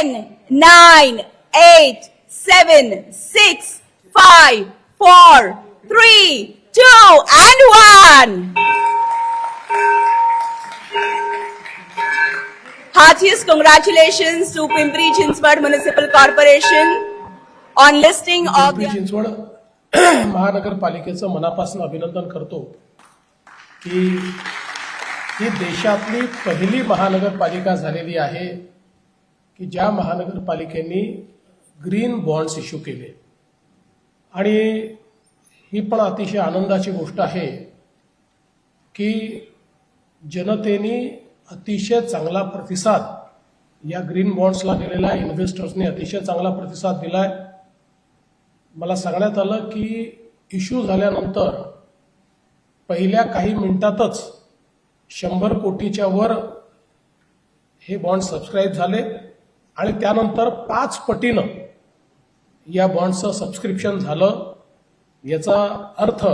Ten nine eight seven six five four three two and one Heartiest congratulations to Pimpri Chinchwad Municipal Corporation on listing of Pimpri the Chinchwad महानगरपालिकेचं मनापासून अभिनंदन करतो की ही देशातली पहिली महानगरपालिका झालेली आहे. की ज्या महानगरपालिकेनी ग्रीन बॉन्ड्स इश्यू केले. आणि ही पण अतिशय आनंदाची गोष्ट आहे की जनतेने अतिशय चांगला प्रतिसाद या ग्रीन बॉन्ड्सला दिलेला आहे. इन्व्हेस्टर्सने अतिशय चांगला प्रतिसाद दिलाय. मला सांगण्यात आलं की इश्यू झाल्यानंतर पहिल्या काही मिनिटातच शंभर कोटीच्या वर हे बॉन्ड सबस्क्राईब झाले. आणि त्यानंतर पाच पटीनं या बॉन्डचं सबस्क्रिप्शन झालं. याचा अर्थ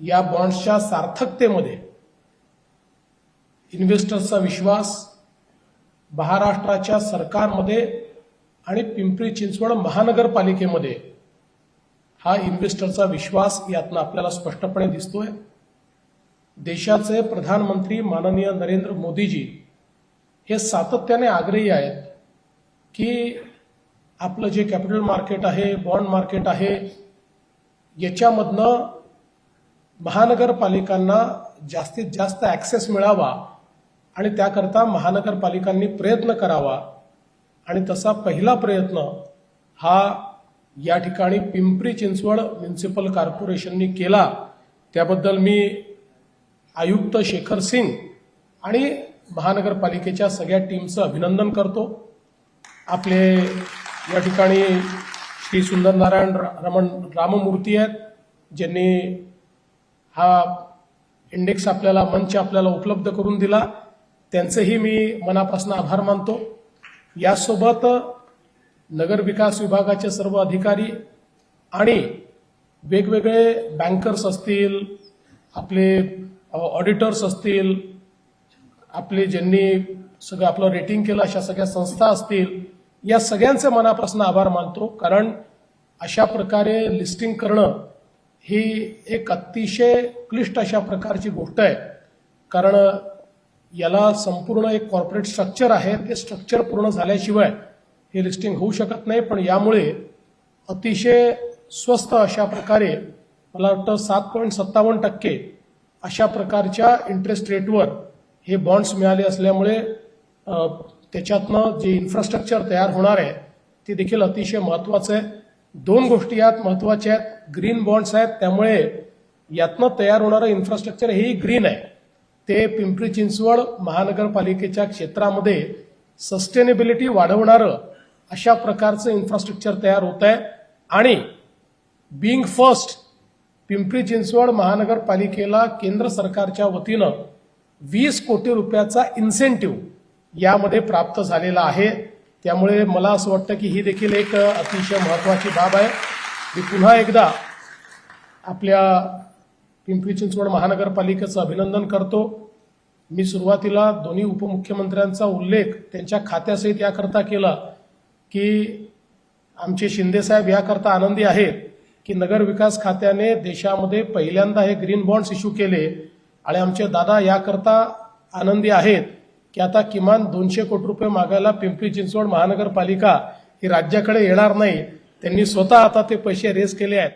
या बॉन्ड्सच्या सार्थकतेमध्ये इन्व्हेस्टर्सचा विश्वास महाराष्ट्राच्या सरकारमध्ये आणि पिंपरी चिंचवड महानगरपालिकेमध्ये हा इन्व्हेस्टरचा विश्वास यातनं आपल्याला स्पष्टपणे दिसतोय. देशाचे प्रधानमंत्री माननीय नरेंद्र मोदीजी हे सातत्याने आग्रही आहेत की आपलं जे कॅपिटल मार्केट आहे बॉन्ड मार्केट आहे याच्यामधनं महानगरपालिकांना जास्तीत जास्त ॲक्सेस मिळावा आणि त्याकरता महानगरपालिकांनी प्रयत्न करावा. आणि तसा पहिला प्रयत्न हा या ठिकाणी पिंपरी चिंचवड म्युन्सिपल कॉर्पोरेशननी केला. त्याबद्दल मी आयुक्त शेखर सिंग आणि महानगरपालिकेच्या सगळ्या टीमचं अभिनंदन करतो. आपले या ठिकाणी श्री सुंदरनारायण नारायण रमण राममूर्ती आहेत ज्यांनी हा इंडेक्स आपल्याला मंच आपल्याला उपलब्ध करून दिला. त्यांचेही मी मनापासून आभार मानतो. यासोबत नगर विकास विभागाचे सर्व अधिकारी आणि वेगवेगळे बँकर्स असतील आपले ऑडिटर्स असतील आपले ज्यांनी सगळं आपलं रेटिंग केलं अशा सगळ्या संस्था असतील या सगळ्यांचे मनापासून आभार मानतो. कारण अशा प्रकारे लिस्टिंग करणं ही एक अतिशय क्लिष्ट अशा प्रकारची गोष्ट आहे. कारण याला संपूर्ण एक कॉर्पोरेट स्ट्रक्चर आहे. ते स्ट्रक्चर पूर्ण झाल्याशिवाय हे लिस्टिंग होऊ शकत नाही. पण यामुळे अतिशय स्वस्त अशा प्रकारे मला वाटतं सात पॉईंट सत्तावन्न टक्के अशा प्रकारच्या इंटरेस्ट रेटवर हे बॉन्ड्स मिळाले असल्यामुळे त्याच्यातनं जे इन्फ्रास्ट्रक्चर तयार होणार आहे ते देखील अतिशय महत्वाचं आहे. दोन गोष्टी यात महत्त्वाच्या आहेत. ग्रीन बॉन्ड्स आहेत. त्यामुळे यातनं तयार होणारं इन्फ्रास्ट्रक्चर हेही ग्रीन आहे. ते पिंपरी चिंचवड महानगरपालिकेच्या क्षेत्रामध्ये सस्टेनेबिलिटी वाढवणारं अशा प्रकारचं इन्फ्रास्ट्रक्चर तयार होत आहे. आणि बिंग फर्स्ट पिंपरी चिंचवड महानगरपालिकेला केंद्र सरकारच्या वतीनं वीस कोटी रुपयाचा इन्सेंटिव्ह यामध्ये प्राप्त झालेला आहे. त्यामुळे मला असं वाटतं की ही देखील एक अतिशय महत्वाची बाब आहे. मी पुन्हा एकदा आपल्या पिंपरी चिंचवड महानगरपालिकेचं अभिनंदन करतो. मी सुरुवातीला दोन्ही उपमुख्यमंत्र्यांचा उल्लेख त्यांच्या खात्यासहित याकरता केला की आमचे शिंदेसाहेब याकरता आनंदी आहेत की नगर विकास खात्याने देशामध्ये पहिल्यांदा हे ग्रीन बॉन्ड्स इश्यू केले आणि आमचे दादा याकरता आनंदी आहेत. की आता किमान दोनशे कोटी रुपये मागायला पिंपरी चिंचवड महानगरपालिका ही राज्याकडे येणार नाही. त्यांनी स्वतः आता ते पैसे रेस केले आहेत.